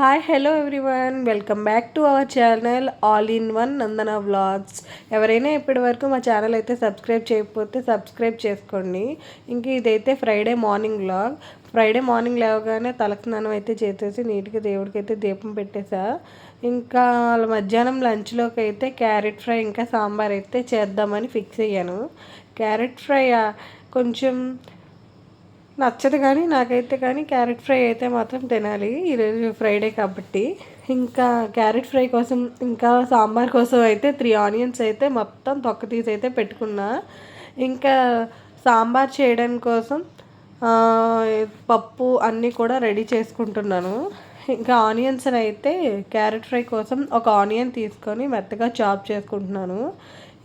Hi hello everyone welcome back to our channel all in one Nandana vlogs ఎవరైనా ఇప్పటి వరకు మా channel అయితే సబ్స్క్రైబ్ చేయకపోతే సబ్స్క్రైబ్ చేసుకోండి. ఇంక ఇదైతే Friday morning vlog Friday morning లేవగానే తలకు స్నానం అయితే చేసేసి నీట్గా దేవుడికైతే దీపం పెట్టేసా. ఇంకా వాళ్ళ మధ్యాహ్నం లంచ్లోకి అయితే క్యారెట్ ఫ్రై ఇంకా సాంబార్ అయితే చేద్దామని ఫిక్స్ అయ్యాను. క్యారెట్ ఫ్రై కొంచెం నచ్చదు కానీ నాకైతే కానీ క్యారెట్ ఫ్రై అయితే మాత్రం తినాలి ఈరోజు ఫ్రైడే కాబట్టి. ఇంకా క్యారెట్ ఫ్రై కోసం ఇంకా సాంబార్ కోసం అయితే త్రీ ఆనియన్స్ అయితే మొత్తం తొక్క తీసి అయితే పెట్టుకున్నా. ఇంకా సాంబార్ చేయడం కోసం పప్పు అన్నీ కూడా రెడీ చేసుకుంటున్నాను. ఇంకా ఆనియన్స్ అయితే క్యారెట్ ఫ్రై కోసం ఒక ఆనియన్ తీసుకొని మెత్తగా చాప్ చేసుకుంటున్నాను.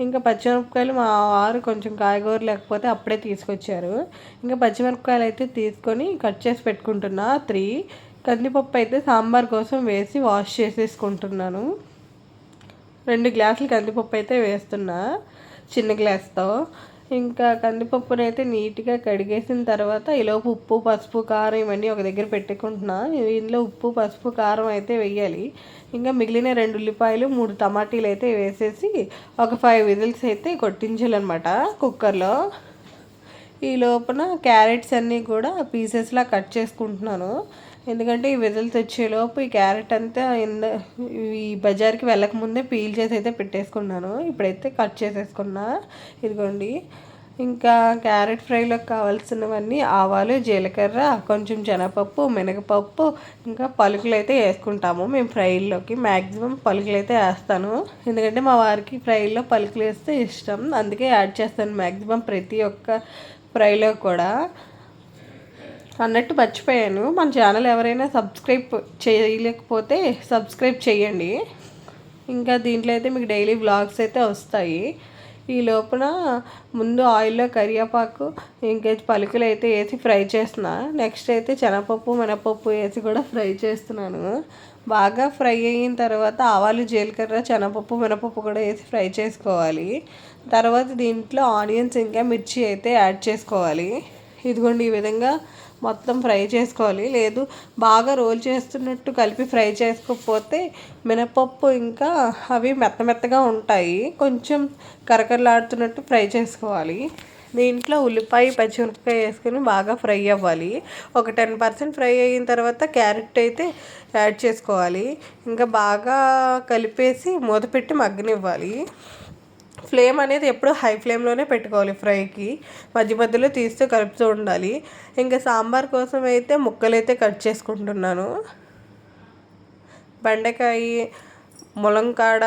ఇంకా పచ్చిమిరపకాయలు మా వారు కొంచెం కాయగూర లేకపోతే అప్పుడే తీసుకొచ్చారు. ఇంకా పచ్చిమిరపకాయలు అయితే తీసుకొని కట్ చేసి పెట్టుకుంటున్నా. త్రీ కందిపప్పు అయితే సాంబార్ కోసం వేసి వాష్ చేసేసుకుంటున్నాను. రెండు గ్లాసులు కందిపప్పు అయితే వేస్తున్నా చిన్న గ్లాస్తో. ఇంకా కందిపప్పునైతే నీట్గా కడిగేసిన తర్వాత ఈలోపు ఉప్పు పసుపు కారం ఇవన్నీ ఒక దగ్గర పెట్టుకుంటున్నా. ఇందులో ఉప్పు పసుపు కారం అయితే వేయాలి. ఇంకా మిగిలిన రెండు ఉల్లిపాయలు మూడు టమాటీలు అయితే వేసేసి ఒక ఫైవ్ విజిల్స్ అయితే కొట్టించాలన్నమాట కుక్కర్లో. ఈ లోపల క్యారెట్స్ అన్నీ కూడా పీసెస్లా కట్ చేసుకుంటున్నాను. ఎందుకంటే ఈ విజిల్స్ వచ్చేలోపు ఈ క్యారెట్ అంతా ఈ బజార్కి వెళ్ళకముందే పీల్ చేసి అయితే పెట్టేసుకున్నాను. ఇప్పుడైతే కట్ చేసేసుకున్నా. ఇదిగోండి. ఇంకా క్యారెట్ ఫ్రైలోకి కావాల్సినవన్నీ ఆవాలు జీలకర్ర కొంచెం శనగపప్పు మినగపప్పు ఇంకా పలుకులు అయితే వేసుకుంటాము. మేము ఫ్రైల్లోకి మ్యాక్సిమం పలుకులు అయితే వేస్తాను. ఎందుకంటే మా వారికి ఫ్రైల్లో పలుకులు వేస్తే ఇష్టం. అందుకే యాడ్ చేస్తాను మ్యాక్సిమం ప్రతి ఒక్క ఫ్రైలో కూడా అన్నట్టు మర్చిపోయాను. మన ఛానల్ ఎవరైనా సబ్స్క్రైబ్ చేయలేకపోతే సబ్స్క్రైబ్ చేయండి. ఇంకా దీంట్లో అయితే మీకు డైలీ వ్లాగ్స్ అయితే వస్తాయి. ఈ లోపల ముందు ఆయిల్లో కరివేపాకు ఇంకా పలుకులు అయితే వేసి ఫ్రై చేస్తున్నా. నెక్స్ట్ అయితే శనగపప్పు మినపప్పు వేసి కూడా ఫ్రై చేస్తున్నాను. బాగా ఫ్రై అయిన తర్వాత ఆవాలు జీలకర్ర శనగపప్పు మినపప్పు కూడా వేసి ఫ్రై చేసుకోవాలి. తర్వాత దీంట్లో ఆనియన్స్ ఇంకా మిర్చి అయితే యాడ్ చేసుకోవాలి. ఇదిగోండి ఈ విధంగా మొత్తం ఫ్రై చేసుకోవాలి. లేదు బాగా రోల్ చేస్తున్నట్టు కలిపి ఫ్రై చేసుకోకపోతే మినపప్పు ఇంకా అవి మెత్త మెత్తగా ఉంటాయి. కొంచెం కరకరలాడుతున్నట్టు ఫ్రై చేసుకోవాలి. దీంట్లో ఉల్లిపాయ పచ్చిమిరపకాయ వేసుకొని బాగా ఫ్రై అవ్వాలి. ఒక టెన్ పర్సెంట్ ఫ్రై అయిన తర్వాత క్యారెట్ అయితే యాడ్ చేసుకోవాలి. ఇంకా బాగా కలిపేసి మూత పెట్టి మగ్గనివ్వాలి. ఫ్లేమ్ అనేది ఎప్పుడు హై ఫ్లేమ్లోనే పెట్టుకోవాలి ఫ్రైకి. మధ్య మధ్యలో తీస్తూ కలుపుతూ ఉండాలి. ఇంకా సాంబార్ కోసం అయితే ముక్కలు అయితే కట్ చేసుకుంటున్నాను. బెండకాయ ములంకాడ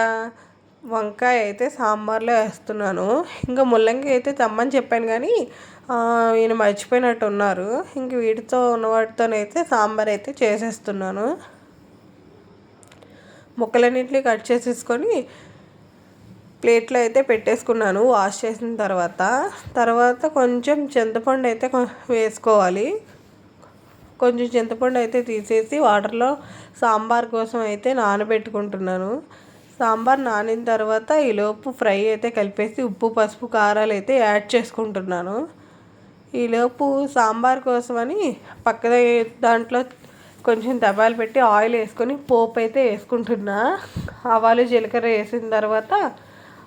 వంకాయ అయితే సాంబార్లో వేస్తున్నాను. ఇంకా ముల్లంగి అయితే తెమ్మని చెప్పాను కానీ ఈయన మర్చిపోయినట్టు ఉన్నారు. ఇంక వీటితో ఉన్న వాటితోనైతే సాంబార్ అయితే చేసేస్తున్నాను. ముక్కలన్నింటినీ కట్ చేసేసుకొని ప్లేట్లో అయితే పెట్టేసుకున్నాను వాష్ చేసిన తర్వాత. తర్వాత కొంచెం చింతపండు అయితే వేసుకోవాలి. కొంచెం చింతపండు అయితే తీసేసి వాటర్లో సాంబార్ కోసం అయితే నానబెట్టుకుంటున్నాను. సాంబార్ నానిన తర్వాత ఈలోపు ఫ్రై అయితే కలిపేసి ఉప్పు పసుపు కారాలు అయితే యాడ్ చేసుకుంటున్నాను. ఈలోపు సాంబార్ కోసమని పక్కన దాంట్లో కొంచెం దబాలు పెట్టి ఆయిల్ వేసుకొని పోపు అయితే వేసుకుంటున్నా. ఆవాలు జీలకర్ర వేసిన తర్వాత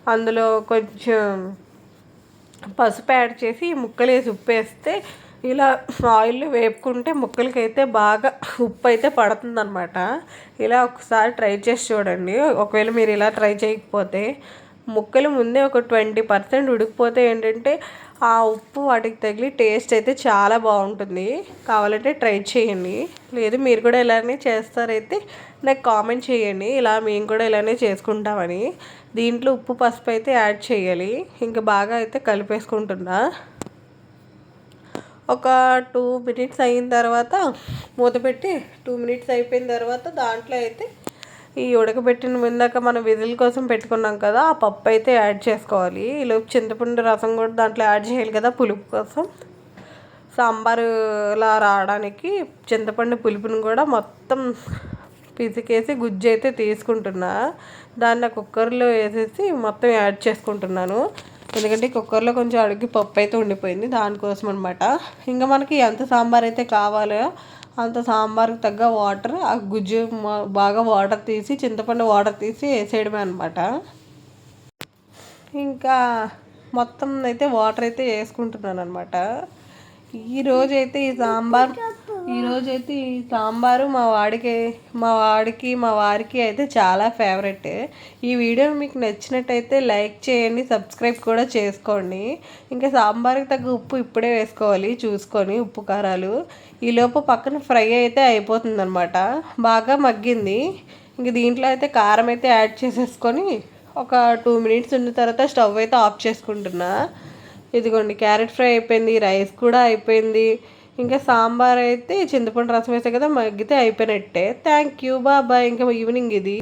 అందులో కొంచెం పసుపు యాడ్ చేసి ముక్కలు వేసి ఉప్పు వేస్తే ఇలా ఆయిల్ వేపుకుంటే ముక్కలకైతే బాగా ఉప్పు అయితే పడుతుందనమాట ఇలా ఒకసారి ట్రై చేసి చూడండి. ఒకవేళ మీరు ఇలా ట్రై చేయకపోతే ముక్కలు ముందే ఒక ట్వంటీ పర్సెంట్ ఉడికిపోతే ఏంటంటే ఆ ఉప్పు వాటికి తగిలి టేస్ట్ అయితే చాలా బాగుంటుంది. కావాలంటే ట్రై చేయండి. లేదు మీరు కూడా ఇలానే చేస్తారైతే నాకు కామెంట్ చేయండి. ఇలా మేము కూడా ఇలానే చేసుకుంటామని. దీంట్లో ఉప్పు పసుపు అయితే యాడ్ చేయాలి. ఇంకా బాగా అయితే కలిపేసుకుంటున్నా. ఒక టూ మినిట్స్ అయిన తర్వాత మూత పెట్టి టూ మినిట్స్ అయిపోయిన తర్వాత దాంట్లో అయితే ఈ ఉడకబెట్టిన ముందాక మనం విధుల కోసం పెట్టుకున్నాం కదా ఆ పప్పు అయితే యాడ్ చేసుకోవాలి. ఈలోపు చింతపండు రసం కూడా దాంట్లో యాడ్ చేయాలి కదా పులుపు కోసం. సాంబారులా రావడానికి చింతపండు పులుపుని కూడా మొత్తం పిసికేసి గుజ్జు అయితే తీసుకుంటున్నా. దాన్ని కుక్కర్లో వేసేసి మొత్తం యాడ్ చేసుకుంటున్నాను. ఎందుకంటే కుక్కర్లో కొంచెం అడిగి పప్పు అయితే ఉండిపోయింది దానికోసం అనమాట ఇంకా మనకి ఎంత సాంబార్ అయితే కావాలో అంత సాంబార్కి తగ్గ వాటర్ ఆ గుజ్జు బాగా వాటర్ తీసి చింతపండు వాటర్ తీసి వేసేయడమే అనమాట ఇంకా మొత్తం అయితే వాటర్ అయితే వేసుకుంటున్నాను అనమాట ఈరోజు అయితే ఈ సాంబార్ ఈరోజు అయితే ఈ సాంబారు మా వాడికి మా వాడికి మా వారికి అయితే చాలా ఫేవరెట్. ఈ వీడియో మీకు నచ్చినట్టయితే లైక్ చేయండి సబ్స్క్రైబ్ కూడా చేసుకోండి. ఇంకా సాంబార్కి తగ్గ ఉప్పు ఇప్పుడే వేసుకోవాలి చూసుకొని ఉప్పు కారాలు. ఈలోపు పక్కన ఫ్రై అయితే అయిపోతుంది అనమాట బాగా మగ్గింది. ఇంక దీంట్లో అయితే కారం అయితే యాడ్ చేసేసుకొని ఒక టూ మినిట్స్ ఉన్న తర్వాత స్టవ్ అయితే ఆఫ్ చేసుకుంటున్నా. ఇదిగోండి క్యారెట్ ఫ్రై అయిపోయింది రైస్ కూడా అయిపోయింది. ఇంకా సాంబార్ అయితే చింతపండు రసం వేసే కదా మగ్గితే అయిపోయినట్టే. థ్యాంక్ యూ బాబాయ్ ఇంకా ఈవినింగ్ ఇది.